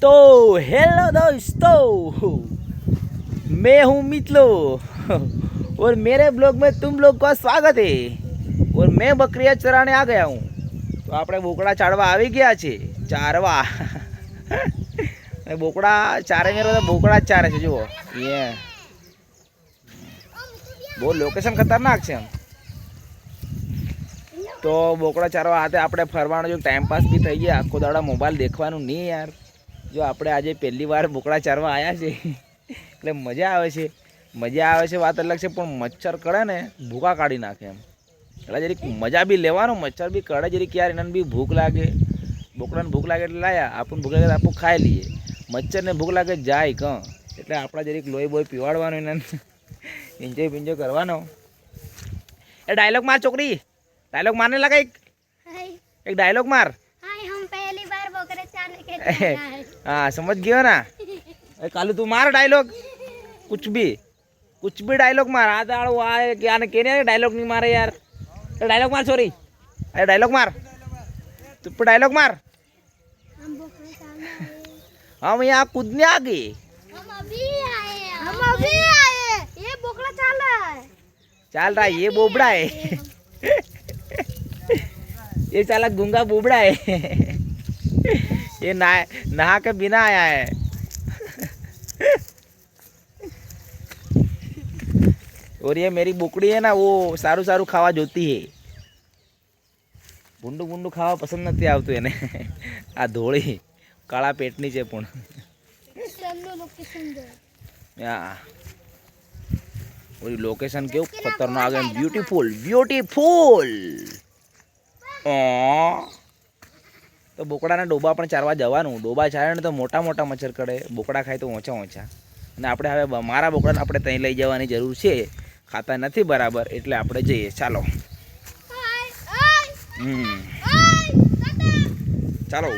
तो हेलो दोस्तों मैं हूँ मितलो और मेरे ब्लॉग में तुम लोग का स्वागत है और मैं बकरियाँ चराने आ गया हूँ તો આપણે બોકડા ચારવા આવી ગયા છે ચારવા અને બોકડા ચારે મેરો તો બોકડા જ ચારે છે જુઓ એ બહુ લોકેશન ખતરનાક છે એમ તો બોકડા ચારવા હાથે આપણે ફરવાનો જો ટાઈમપાસ બી થઈ ગયા આખો દાડા મોબાઈલ દેખવાનું નહીં યાર જો આપણે આજે પહેલી વાર બોકડા ચારવા આવ્યા છે. એટલે મજા આવે છે. મજા આવે છે વાત અલગ છે પણ મચ્છર કળે ને ભૂકા કાઢી નાખે એમ. એટલે જરીક મજા બી લેવાનો મચ્છર બી કળે જરીક યાર એને બી ભૂખ લાગે. બોકડાને ભૂખ લાગે એટલે લાયા આપણને ભૂખ લાગે આપણું ખાઈ લઈએ. મચ્છરને ભૂખ લાગે જાય કં એટલે આપણા જરીક લોહી બોય પીવાડવાનો એને એન્જોય પિન્જોય કરવાનો. એ ડાયલોગ માર છોકરી. ડાયલોગ મારને લાગે એક? ડાયલોગ માર. હમ પહેલી બાર બોકડે ચાને કે हैं। हाँ समझ गयो ना अरे कालू तू मार डायलॉग कुछ भी कुछ भी डायलॉग मार आ दाड़ो आ क्या ने केने डायलॉग नहीं मारे यार अरे डायलॉग मार सॉरी अरे डायलॉग मार तू पे डायलॉग मार हम बोकरे चालने आए हैं। हम यहाँ कूदने आ गए हम अभी आए हैं हम अभी आए हैं। ये बोकरा चाला है चल रहा है ये बोबड़ा है ये साला गूंगा बोबड़ा है ये नहा नहा के बिना आया है और ये मेरी बोकड़ी है ना वो સારું સારું ખાવા જોતી હે ભૂંડું ભૂંડું ખાવા પસંદ નથી આવતું એને આ ધોળી કાળા પેટની છે પણ चलो लोकेशन दो યા ઓલી લોકેશન કેવું ખતરનાક એમ બ્યુટીફુલ બ્યુટીફુલ તો બોકડાના ડોબા પણ ચારવા જવાનું. ડોબા ચારે ને તો મોટા મોટા મચ્છર કરે. બોકડા ખાય તો ઓછા ઓછા. અને આપણે હવે મારા બોકડાને આપણે ત્યાં લઈ જવાની જરૂર છે. ખાતા નથી બરાબર એટલે આપણે જઈએ. ચાલો. ચાલો.